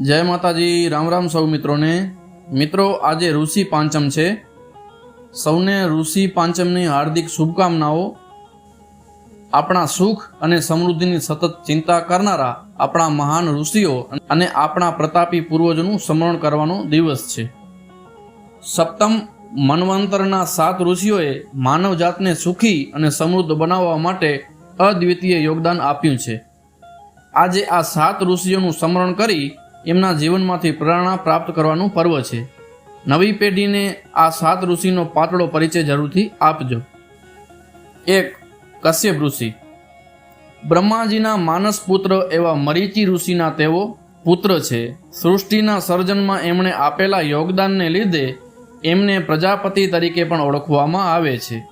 જય માતાજી, રામ રામ સૌ મિત્રોને. મિત્રો, આજે ઋષિ પાંચમ છે. સૌને ઋષિ પાંચમની હાર્દિક શુભકામનાઓ. આપણા સુખ અને સમૃદ્ધિની સતત ચિંતા કરનારા આપણા મહાન ઋષિઓ અને આપણા પ્રતાપી પૂર્વજોનું સ્મરણ કરવાનો દિવસ છે. સપ્તમ મન્વંતરના સાત ઋષિઓએ માનવ જાતને સુખી અને સમૃદ્ધ બનાવવા માટે અદ્વિતીય યોગદાન આપ્યું છે. આજે આ સાત ઋષિઓનું સ્મરણ કરી એમના જીવનમાંથી પ્રેરણા પ્રાપ્ત કરવાનું પર્વ છે. નવી પેઢીને આ સાત ઋષિનો પાતળો પરિચય જરૂરથી આપજો. એક, કશ્યપ ઋષિ. બ્રહ્માજીના માનસ પુત્ર એવા મરીચી ઋષિના તેઓ પુત્ર છે. સૃષ્ટિના સર્જનમાં એમણે આપેલા યોગદાનને લીધે એમને પ્રજાપતિ તરીકે પણ ઓળખવામાં આવે છે.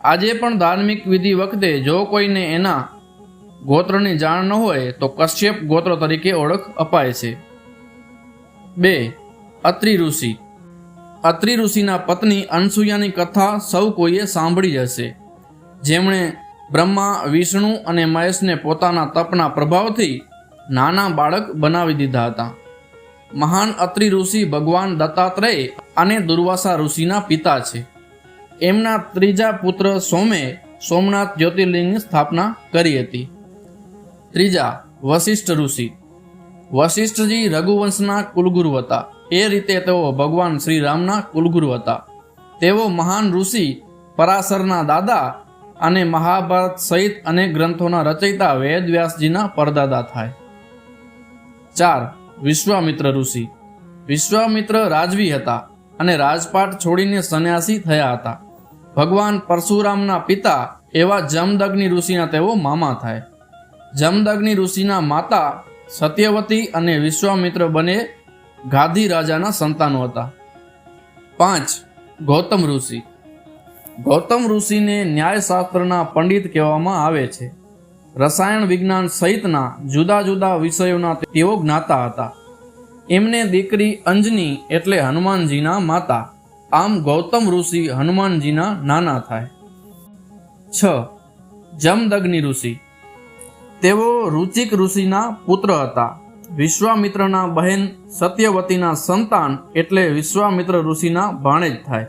આજે પણ ધાર્મિક વિધિ વખતે જો કોઈને એના ગોત્રની જાણ ન હોય તો કશ્યપ ગોત્ર તરીકે ઓળખ અપાય છે. બે, અત્રિ ઋષિ. અત્રિ ઋષિના પત્ની અનસુયાની કથા સૌ કોઈએ સાંભળી હશે. જેમણે બ્રહ્મા, વિષ્ણુ અને મહેશને પોતાના તપના પ્રભાવથી નાના બાળક બનાવી દીધા હતા. મહાન અત્રિ ઋષિ ભગવાન દત્તાત્રેય અને દુર્વાસા ઋષિના પિતા છે. એમના ત્રીજા પુત્ર સોમે સોમનાથ જ્યોતિર્લિંગની સ્થાપના કરી હતી. ત્રીજા વશિષ્ઠ ઋષિ. વશિષ્ઠજી રઘુવંશના કુલગુરુ હતા. એ રીતે તેઓ ભગવાન શ્રી રામના કુલગુરુ હતા. તેઓ મહાન ઋષિ, પરાશરના દાદા અને મહાભારત સહિત અનેક ગ્રંથોના રચયિતા વેદવ્યાસજીના પરદાદા થાય. ચાર, વિશ્વામિત્ર ઋષિ. વિશ્વામિત્ર રાજવી હતા અને રાજપાટ છોડીને સંન્યાસી થયા હતા. ભગવાન પરશુરામના પિતા એવા જમદગ્નિ ઋષિના તેઓ મામા થાય. જમદગ્નિ ઋષિના માતા સત્યવતી અને વિશ્વામિત્ર બને ગાધી રાજાના સંતાનો હતા. પાંચ, ગૌતમ ઋષિ. ગૌતમ ઋષિને ન્યાયશાસ્ત્રના પંડિત કહેવામાં આવે છે. રસાયણ વિજ્ઞાન સહિતના જુદા જુદા વિષયોના તેઓ જ્ઞાતા હતા. એમને દીકરી અંજની એટલે હનુમાનજીના માતા. આમ ગૌતમ ઋષિ હનુમાનજીના નાના થાય. છ, જમદગ્નિ ઋષિ. તેઓ રુચિક ઋષિના પુત્ર હતા. વિશ્વામિત્રના બહેન સત્યવતીના સંતાન એટલે વિશ્વામિત્ર ઋષિના ભાણેજ થાય.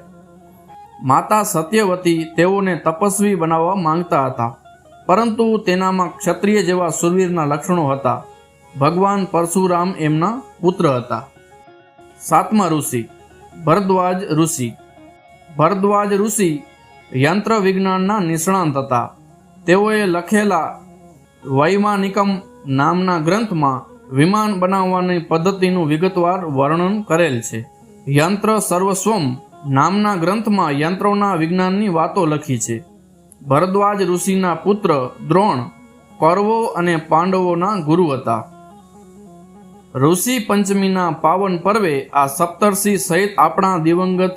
માતા સત્યવતી તેઓને તપસ્વી બનાવવા માંગતા હતા. પરંતુ તેનામાં ક્ષત્રિય જેવા સુરવીરના લક્ષણો હતા. ભગવાન પરશુરામ એમના પુત્ર હતા. સાતમા ઋષિ, ભરદ્વાજ ઋષિ. ભરદ્વાજ ઋષિ યંત્ર વિજ્ઞાનના નિષ્ણાંત હતા. તેઓએ લખેલા વૈમાનિકમ નામના ગ્રંથમાં વિમાન બનાવવાની પદ્ધતિનું વિગતવાર વર્ણન કરેલ છે. યંત્ર સર્વસ્વમ નામના ગ્રંથમાં યંત્રોના વિજ્ઞાનની વાતો લખી છે. ભરદ્વાજ ઋષિના પુત્ર દ્રોણ, કૌરવો અને પાંડવોના ગુરુ હતા. ઋષિ પંચમીના પાવન પર્વે આ સપ્તર્ષિ સહિત આપણા દિવંગત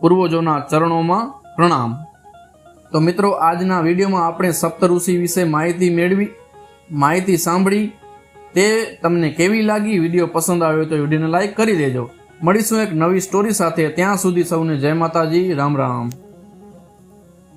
પૂર્વજોના ચરણોમાં પ્રણામ. તો મિત્રો, આજના વિડીયોમાં આપણે સપ્ત ઋષિ વિશે માહિતી મેળવી માહિતી સાંભળી, તે તમને કેવી લાગી? વીડિયો પસંદ આવ્યો તો વિડીયોને લાઈક કરી દેજો. મળીશું એક નવી સ્ટોરી સાથે. ત્યાં સુધી સૌને જય માતાજી. રામ રામ.